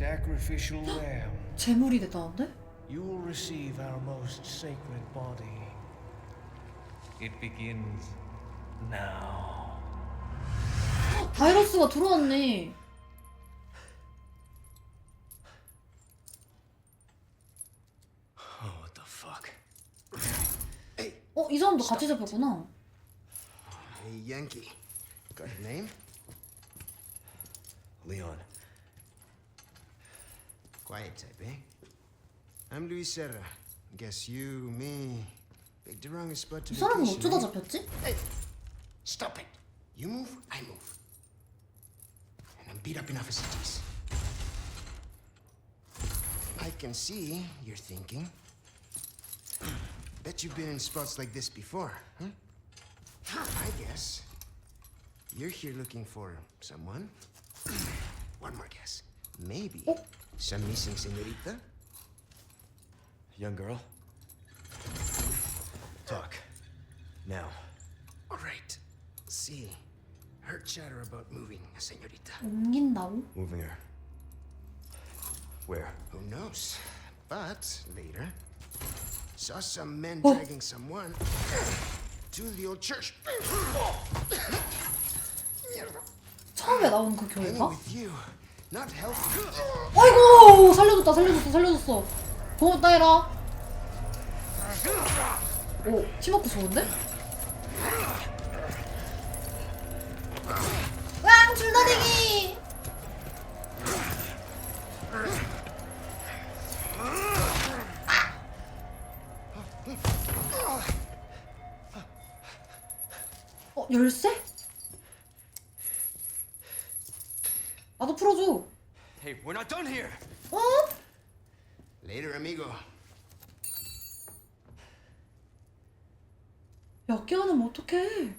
sacrificial lamb, 재물이 됐다는데? you will receive our most sacred body. It begins now. 바이러스가 들어왔네. Oh, what the fuck? 어, 이 사람도 같이 잡혔구나. Hey, Yankee. Got a name? Leon. Quiet type, eh? I'm Luis Serra. Guess you, me, picked the wrong spot to 이 사람은 vacation, 어쩌다 eh? 잡혔지? Hey, stop it. You move, I move. And I'm beat up enough as it is. I can see you're thinking. Bet you've been in spots like this before, huh? I guess you're here looking for someone. One more guess. Maybe Oh. some missing senorita? Young girl. Talk. Now. All right. See, heard chatter about moving, senorita. 옮긴다고? Moving her. Where? Who knows? But later, saw some men Oh. dragging someone to the old church. 처음에 나온 그 Hanging 교회가? with you, not healthy. 아이고! 살려줬다, 살려줬어, 살려줬어. 고맙다 해라. 오, 팀워크 좋은데? Hey, we're not done here! 어? Later, amigo. 몇개 하면 어떡해.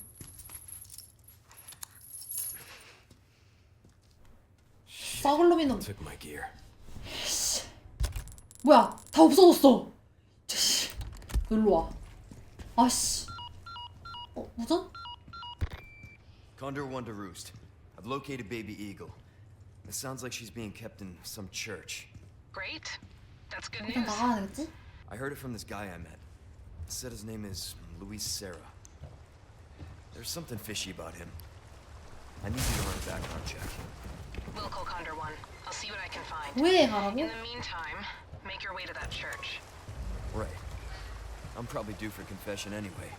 싸글 놈이는 Took my gear. 뭐야 다 없어졌어 씨 일로 와 아씨 어 우전? Condor One to Roost. I've located Baby Eagle. It sounds like she's being kept in some church. Great. That's good 일단 news. 나가야 되겠지? I heard it from this guy I met. Said his name is Luis Serra. There's something fishy about him. I need you to run a background check. We'll call Condor One. I'll see what I can find. 왜 가라고? In the meantime, make your way to that church. Right. I'm probably due for confession anyway.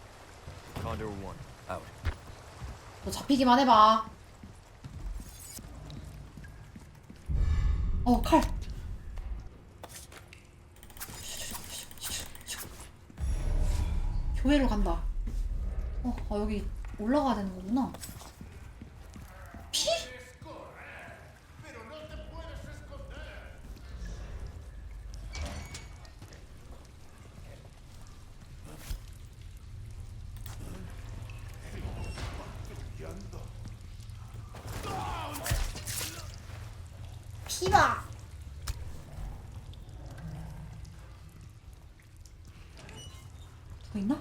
Condor One, out. 너 잡히기만 해봐 어 칼. 교회로 간다 어 아, 여기 올라가야 되는 거구나 피다. 뭐 있나?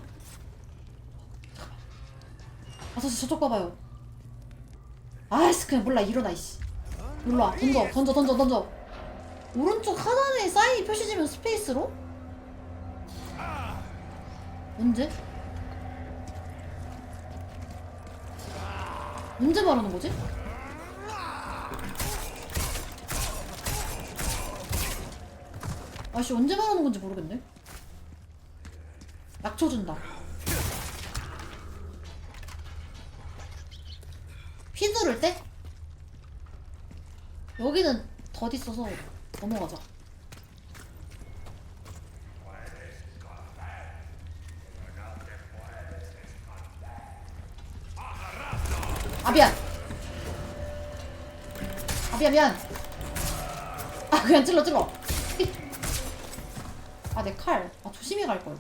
아저씨 저쪽 봐봐요. 아이씨 그냥 몰라 일어나 이씨. 일로 와 던져 던져 던져 던져. 오른쪽 하단에 사인이 표시지면 스페이스로? 언제? 언제 말하는 거지? 아씨 언제 말하는 건지 모르겠네. 약초 준다. 휘두를 때? 여기는 덧 있어서 넘어가자. 아 미안. 아 미안 미안. 아 그냥 찔러 찔러. 아 내 칼. 아 조심히 갈 걸.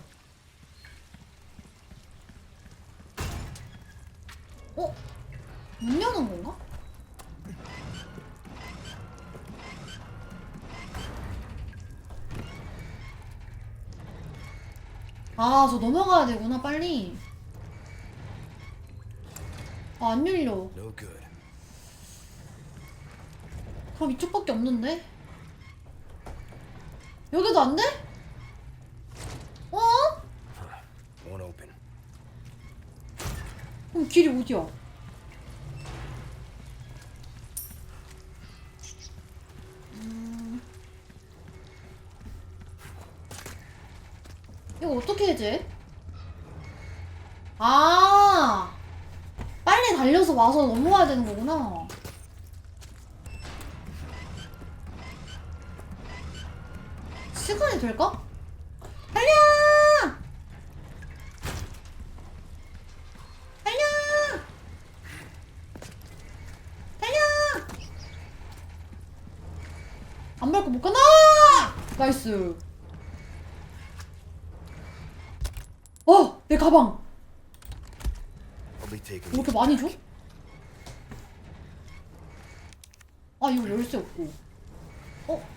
어? 문 여는 건가? 아, 저 넘어가야 되구나, 빨리. 아, 안 열려. No good. 그럼 이쪽밖에 없는데? 여기도 안 돼? 어? Won't open. 그럼 길이 어디야? 음. 이거 어떻게 해제? 아 빨리 달려서 와서 넘어와야 되는 거구나. 시간이 될까? 달려! 달려! 안 밟고 못 가나! 나이스. 어! 내 가방! I'll be taking 왜 이렇게 많이 줘? 아, 이거 열쇠 없고. 어?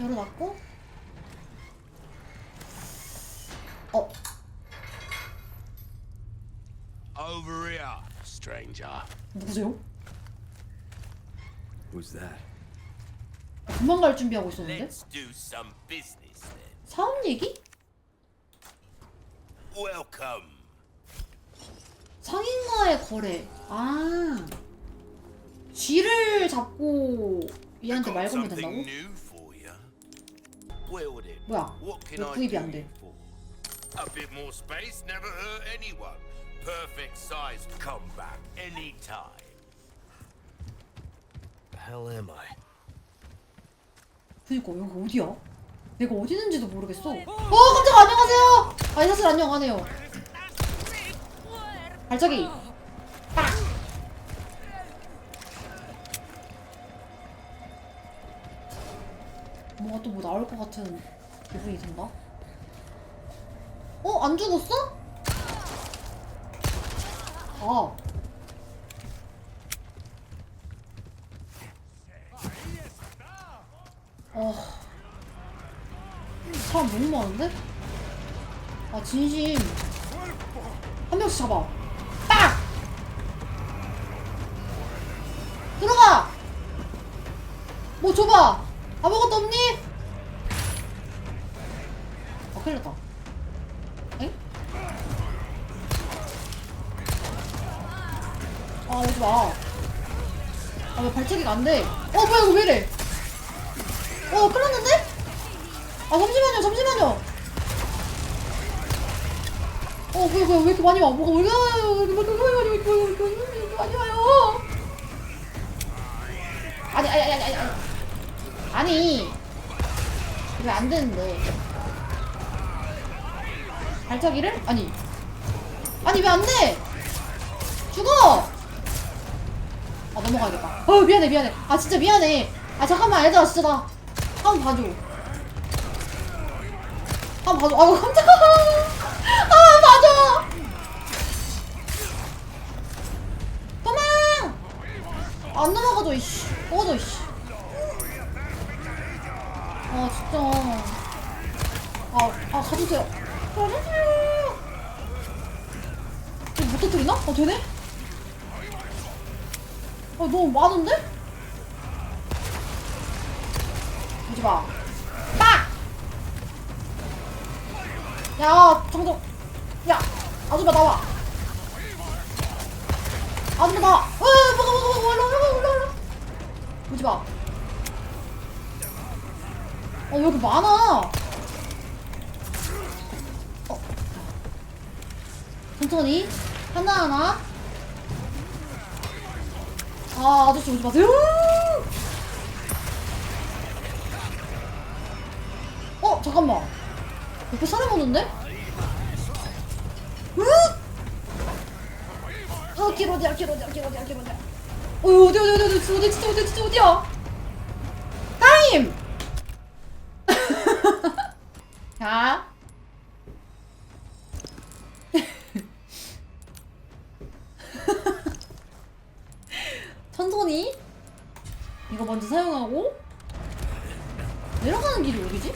열어놨고? 어, Over here, stranger. 누구세요? Who's that? 도망갈 준비하고 있었는데? Let's do some business then. 사업 얘기? Welcome. 상인과의 거래. 아. 쥐를 잡고 얘한테 말 걸면 된다고? something new for you. Well then, 뭐야? what can 왜 I 구입이 do 안 돼? you for? A bit more space never hurt anyone. Perfect size. Come back anytime. Hell am I? 그니까 여기 어디야? 내가 어디 있는지도 모르겠어. 어 깜짝 안녕하세요. 아니 사실 안녕 하네요. 발차기. 빡. 뭔가 또 뭐 나올 것 같은 기분이 든다. 어? 안 죽었어? 아. 어. 사람 너무 많은데? 아 진심 한 명씩 잡아 빡! 들어가! 뭐 줘봐 아무것도 없니? 아 큰일 났다 엥? 아 오지마 아왜 발차기가 안돼 어 뭐야 이거 왜이래 어 큰일 났는데? 아 잠시만요 잠시만요 어 뭐야 뭐야 왜 이렇게 많이 와 뭐가 왜 이렇게 많이 와요 왜 이렇게 많이 와요 아니 아니 아니 아니 아니 아니 왜 안 되는데 발차기를? 아니 아니 왜 안 돼? 죽어! 아 넘어가야겠다 어 미안해 미안해 아 진짜 미안해 아 잠깐만 얘들아 진짜 나 한번 봐줘. 한번 봐줘. 아우 깜짝아 아 봐줘. 도망! 안 넘어가줘 이씨. 꺼져 이씨. 아 진짜. 아 아 가주세요. 가주세요. 이거 못 터뜨리나? 어 되네? 아 너무 많은데? 오지 마. 빡! 야, 정정. 야, 아줌마 나와. 아줌마 나와. 어, 먹어, 먹어, 먹어, 올라, 올라, 올라, 올라. 오지 마. 어, 여기 많아. 어. 천천히. 하나하나. 아, 아저씨 오지 마세요. 잠깐만. 옆에 사람 오는데? 으! 어길 어디야 길 어디야 길 어디야 길 어디야. 어 어디 어디 어디 어디 어디 진짜 어디 진짜 어디야? 타임! 자 천천히 이거 먼저 사용하고 내려가는 길이 어디지?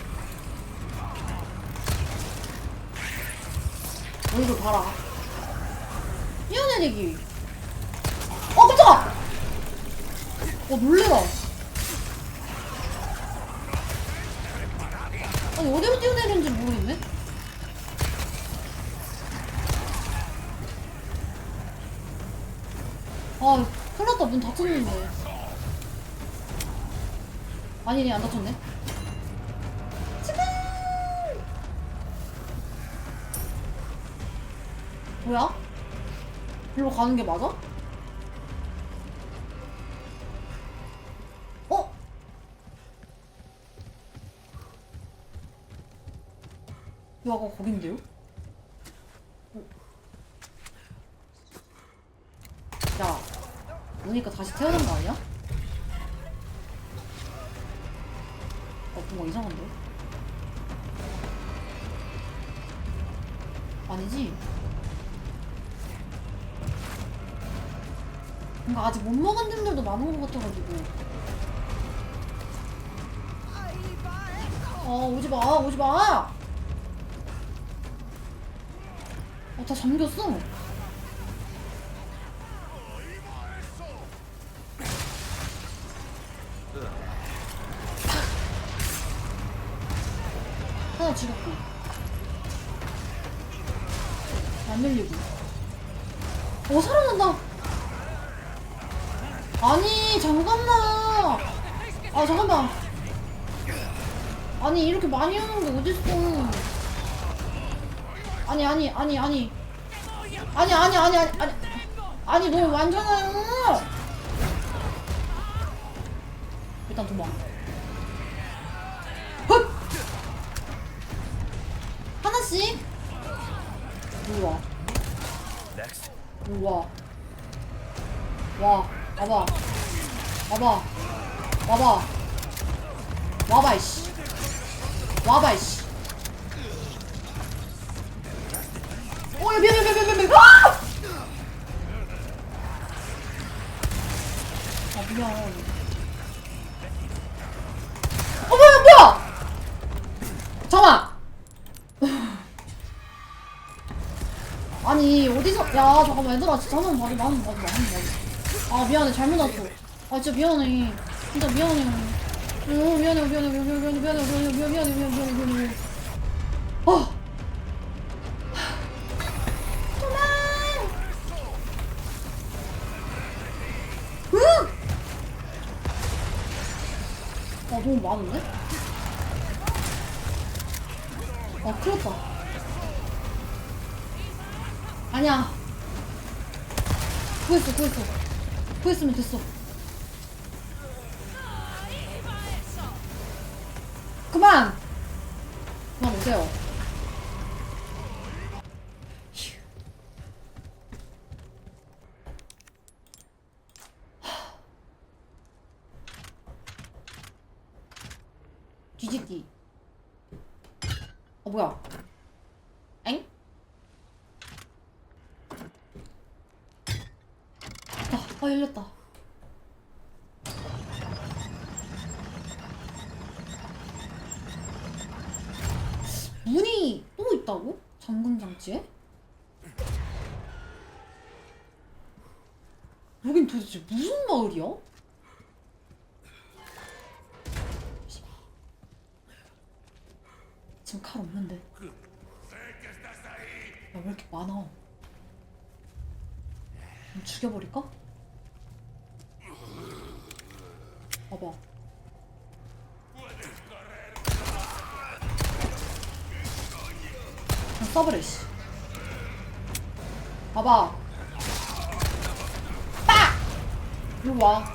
얼굴 봐라. 뛰어내리기. 어, 깜짝아! 어, 놀래라. 아니 어디로 뛰어내리는지 모르겠네. 아, 큰일 났다. 문 닫혔는데. 아니네, 안 닫혔네. 지금! 뭐야? 일로 가는 게 맞아? 이거 아까 거긴데요? 어. 야, 오니까 다시 태어난 거 아니야? 어, 뭔가 이상한데? 아니지? 뭔가 아직 못 먹은 팀들도 많은 것 같아가지고. 아, 오지 마, 오지 마! 다 잠겼어. 하나 죽였고. 안 밀리고. 오, 살아난다! 아니, 잠깐만! 아, 잠깐만. 아니, 이렇게 많이 하는 게 어딨어. 아니, 아니, 아니, 아니. 아니, 아니, 아니, 아니, 아니. 아니, 너무 많잖아요! 일단 도망. 헛! 하나씩? 일로 와. Next. 일로 와. 와, 와봐. 와봐. 와봐. 와봐, 이씨. 와봐, 이씨. 어, 야, 미안, 미안, 미안, 미안, 미안. 아! 아, 미안. 어, 뭐야, 뭐야! 잠깐만! 아니 어디서 야 잠깐만 얘들아 진짜 한번 봐줘 한번 봐줘 한번 봐줘 아 미안해 잘못 왔어 아 진짜 미안해 진짜 미안해 어, 미안해 미안해 미안해 미안해 미안해 미안해 미안해 미안해 미안해 미안해 아 너무 많은데? 아 큰일 났다 아니야. 구했어, 구했어. 구했으면 됐어. 그만! 그만 오세요. 휴. 하. 뒤집기. 어, 뭐야? 엥? 아, 아 열렸다. 문이 또 있다고? 잠금 장치에? 여긴 도대체 무슨 마을이야? 써버려, 씨. 봐봐. 빡! 일로 와.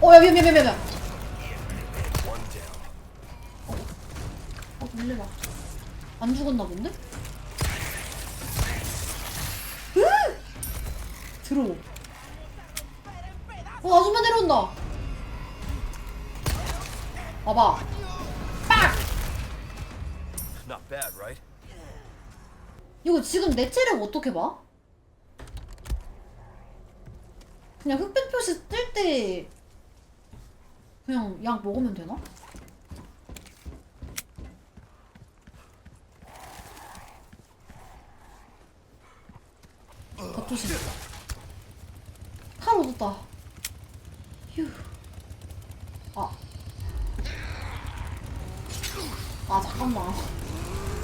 어, 야, 미안, 미안, 미안, 미안. 어, 밀려봐. 안 죽었나 본데? 으! 들어. 어, 아줌마 내려온다. 봐봐. 이거 지금 내 체력 어떻게 봐? 그냥 흑백 표시 뜰 때 그냥 약 먹으면 되나? 겉조심 칼 얻었다 휴 아. 아 잠깐만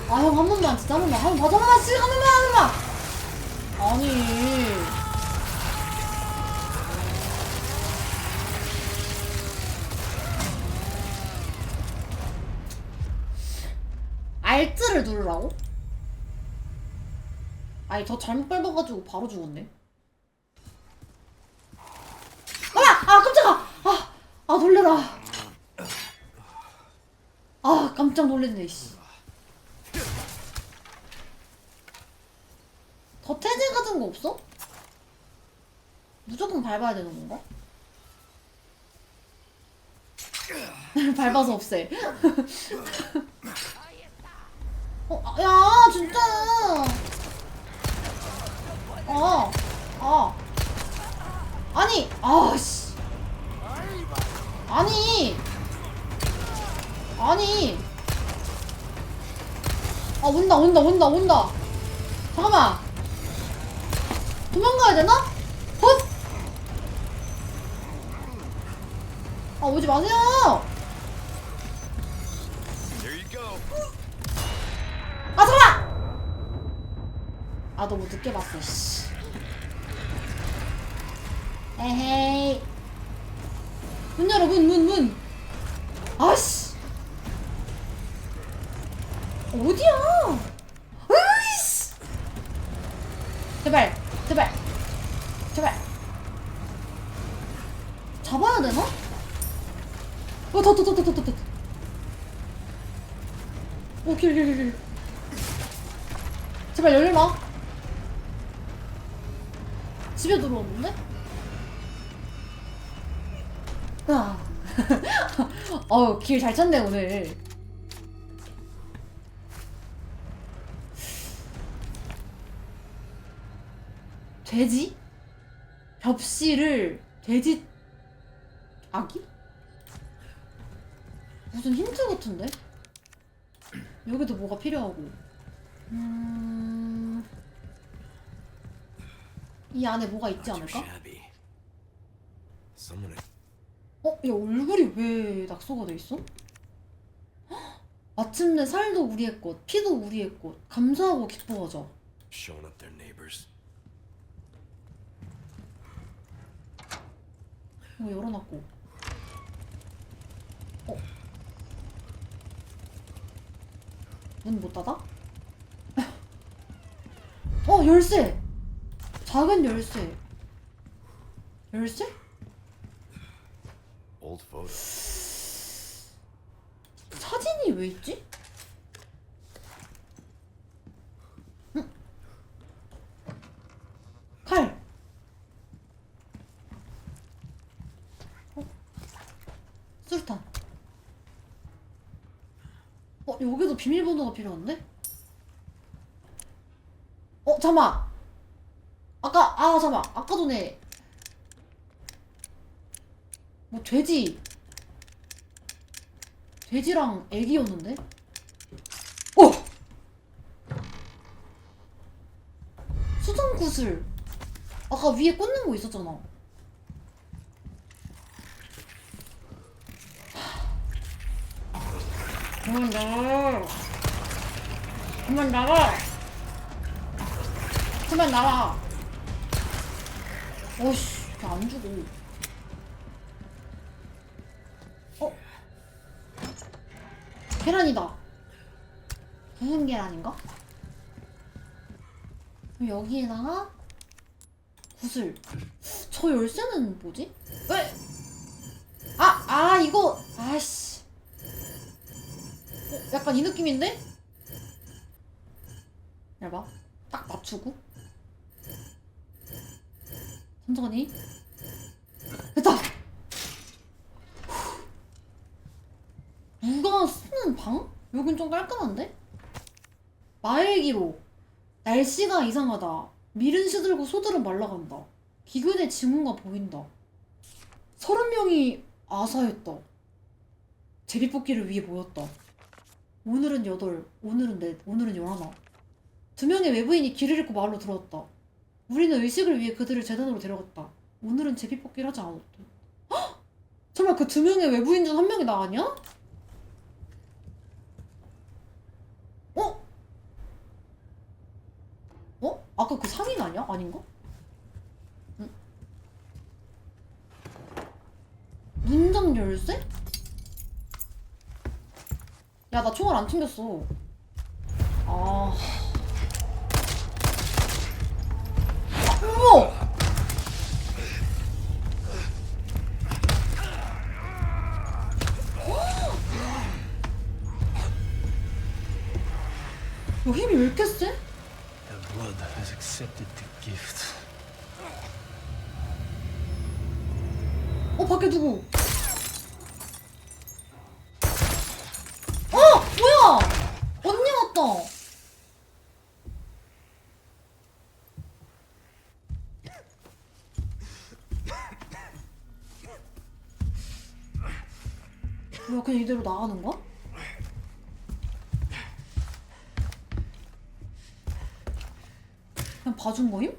아 형 한 번만 진짜 한 번만 한 번만 한 진짜 한 번만 한 번만 아니 알트를 누르라고? 아니 저 잘못 밟아가지고 바로 죽었네 아! 아 깜짝아! 아! 아 놀래라 아 깜짝 놀랐네 씨. 더 태제 같은 거 없어? 무조건 밟아야 되는 건가? 밟아서 없애 어, 아, 야 진짜 어, 어. 아니, 아 씨. 아니. 아니. 아, 온다, 온다, 온다, 온다. 잠깐만. 도망가야 되나? 헛! 아, 오지 마세요! 아, 잠깐만! 아, 너무 늦게 봤어, 씨. 에헤이. 문 열어, 문, 문, 문. 아씨. 어디야? 으이씨. 제발, 제발, 제발. 잡아야 되나? 어, 더, 더, 더, 더, 더, 더, 더. 오케이, 오케이, 오케이. 제발 열려라. 집에 들어오는데? 아. 어우, 길 잘 찾네, 오늘. 돼지? 벽시를 돼지 아기? 무슨 힌트 같은데? 여기도 뭐가 필요하고. 음... 이 안에 뭐가 있지 않을까? 어? 야 얼굴이 왜 낙서가 돼 있어? 헉! 마침내 살도 우리의 것, 피도 우리의 것. 감사하고 기뻐하자. 이거 열어놨고. 문 못 닫아? 어 열쇠! 작은 열쇠. 열쇠? Old photo. 사진이 왜 있지? 응? 칼. 어? 수류탄. 어, 여기도 비밀번호가 필요한데? 어, 잠깐만. 아까, 아, 잠깐만. 아까 전에. 뭐, 돼지. 돼지랑 애기였는데? 어! 수정 구슬. 아까 위에 꽂는 거 있었잖아. 그만 나와. 그만 나와. 그만 나와. 어씨, 안 주고. 어? 계란이다. 구운 계란인가? 여기에다가 구슬. 저 열쇠는 뭐지? 왜? 아, 아, 이거. 아씨. 어, 약간 이 느낌인데? 얇아. 딱 맞추고. 천천히. 됐다! 누가 쓰는 방? 여긴 좀 깔끔한데? 마일기로 날씨가 이상하다. 미른 시들고 소들은 말라간다. 기근의 징후가 보인다. 서른 명이 아사했다. 제비뽑기를 위해 모였다. 오늘은 여덟, 오늘은 넷, 오늘은 열하나. 두 명의 외부인이 길을 잃고 마을로 들어왔다. 우리는 의식을 위해 그들을 재단으로 데려갔다. 오늘은 제비뽑기를 하지 않았다. 헉! 정말 그 두 명의 외부인 중 한 명이 나 아니야? 어? 어? 아까 그 상인 아니야? 아닌가? 총알 안 챙겼어. 아. 아, 왔다. 뭐야 그냥 이대로 나가는 거야? 그냥 봐준 거임?